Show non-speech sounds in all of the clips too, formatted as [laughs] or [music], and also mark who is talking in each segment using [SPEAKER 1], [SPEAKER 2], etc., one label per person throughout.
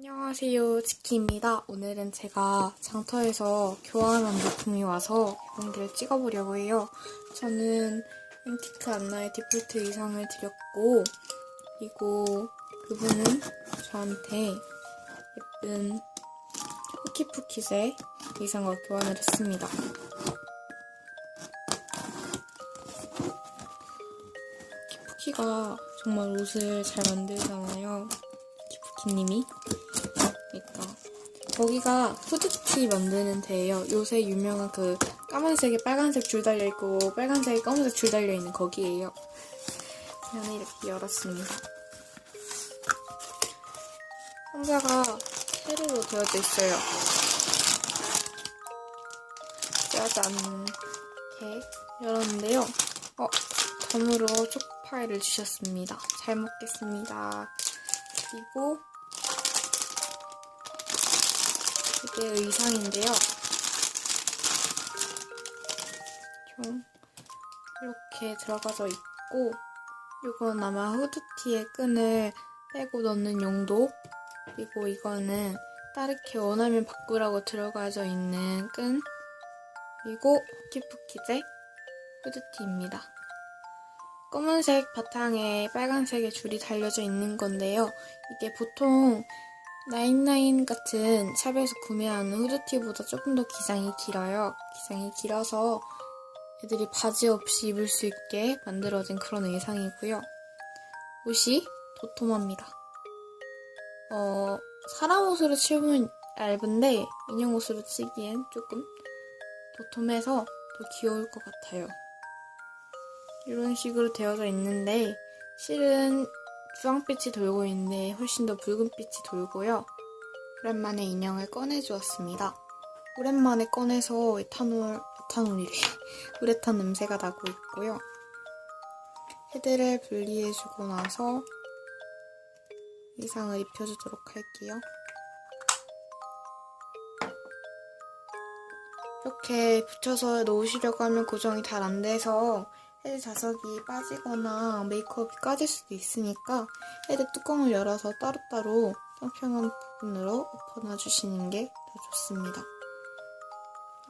[SPEAKER 1] 안녕하세요, 치키입니다. 오늘은 제가 장터에서 교환한 물품이 와서 경기를 찍어보려고 해요. 저는 앤티크 안나의 디폴트 의상을 드렸고, 그리고 그분은 저한테 예쁜 후키푸킷의 의상과 교환을 했습니다. 키푸키가 정말 옷을 잘 만들잖아요. 키푸키님이. 그러니까 거기가 후드티 만드는 데예요. 요새 유명한 그 까만색에 빨간색 줄 달려 있고 빨간색에 검은색 줄 달려 있는 거기예요. 면을 이렇게 열었습니다. 상자가 세로로 되어져 있어요. 짜잔 이렇게 열었는데요. 어, 덤으로 초코파이를 주셨습니다. 잘 먹겠습니다. 그리고 이게 의상인데요. 좀 이렇게 들어가져 있고 이건 아마 후드티의 끈을 빼고 넣는 용도 그리고 이거는 따르게 원하면 바꾸라고 들어가져 있는 끈 그리고 호키푸키제 후드티입니다. 검은색 바탕에 빨간색의 줄이 달려져 있는 건데요. 이게 보통 나인나인 같은 샵에서 구매하는 후드티보다 조금 더 기장이 길어요. 기장이 길어서 애들이 바지 없이 입을 수 있게 만들어진 그런 의상이고요. 옷이 도톰합니다. 어, 사람 옷으로 치면 얇은데 인형 옷으로 치기엔 조금 도톰해서 더 귀여울 것 같아요. 이런 식으로 되어져 있는데 실은 주황빛이 돌고 있는데 훨씬 더 붉은빛이 돌고요. 오랜만에 인형을 꺼내주었습니다. 오랜만에 꺼내서 에탄올, 에탄올이래. [laughs] 우레탄 냄새가 나고 있고요. 헤드를 분리해주고 나서 의상을 입혀주도록 할게요. 이렇게 붙여서 놓으시려고 하면 고정이 잘 안 돼서 헤드 자석이 빠지거나 메이크업이 까질 수도 있으니까 헤드 뚜껑을 열어서 따로따로 평평한 부분으로 엎어놔주시는 게 더 좋습니다.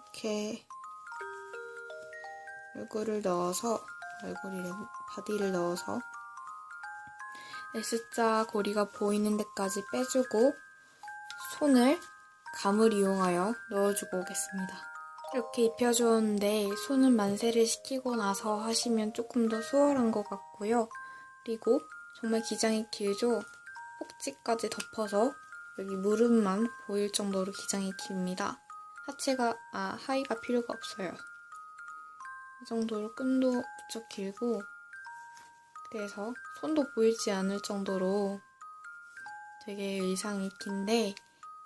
[SPEAKER 1] 이렇게 얼굴을 넣어서 얼굴이래 바디를 넣어서 S자 고리가 보이는 데까지 빼주고 손을 감을 이용하여 넣어주고 오겠습니다. 이렇게 입혀주었는데 손은 만세를 시키고 나서 하시면 조금 더 수월한 것 같고요. 그리고 정말 기장이 길죠? 꼭지까지 덮어서 여기 무릎만 보일 정도로 기장이 깁니다. 하체가, 아, 하의가 필요가 없어요. 이 정도로 끈도 무척 길고 그래서 손도 보이지 않을 정도로 되게 의상이 긴데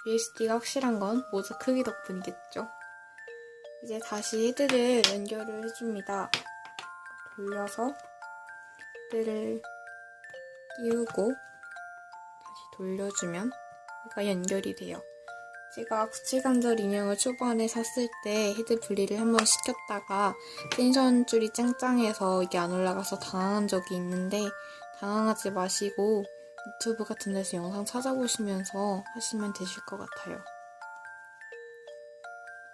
[SPEAKER 1] USD가 확실한 건 모자 크기 덕분이겠죠. 이제 다시 헤드를 연결을 해줍니다. 돌려서 헤드를 끼우고 다시 돌려주면 얘가 연결이 돼요. 제가 구칠관절 인형을 초반에 샀을 때 헤드 분리를 한번 시켰다가 텐션 줄이 짱짱해서 이게 안 올라가서 당황한 적이 있는데 당황하지 마시고 유튜브 같은 데서 영상 찾아보시면서 하시면 되실 것 같아요.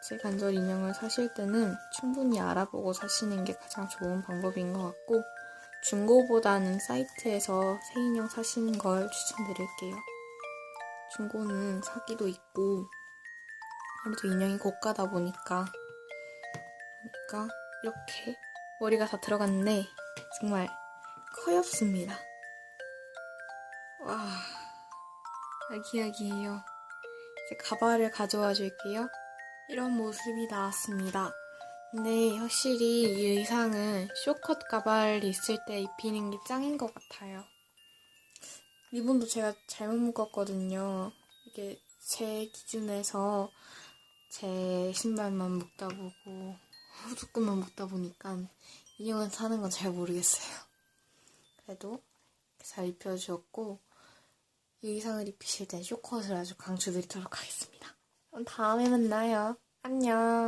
[SPEAKER 1] 제 관절 인형을 사실 때는 충분히 알아보고 사시는 게 가장 좋은 방법인 것 같고 중고보다는 사이트에서 새 인형 사시는 걸 추천드릴게요. 중고는 사기도 있고 아무래도 인형이 고가다 보니까 그러니까 이렇게 머리가 다 들어갔는데 정말 커엽습니다. 와 아기아기해요. 이제 가발을 가져와 줄게요. 이런 모습이 나왔습니다. 근데 확실히 이 의상은 쇼컷 가발이 있을 때 입히는 게 짱인 것 같아요. 리본도 제가 잘못 묶었거든요. 이게 제 기준에서 제 신발만 묶다 보고 [laughs] 후드끈만 묶다 보니까 인형은 사는 건 잘 모르겠어요. 그래도 잘 입혀주었고 이 의상을 입히실 때 쇼컷을 아주 강추드리도록 하겠습니다. 그럼 다음에 만나요. 안녕.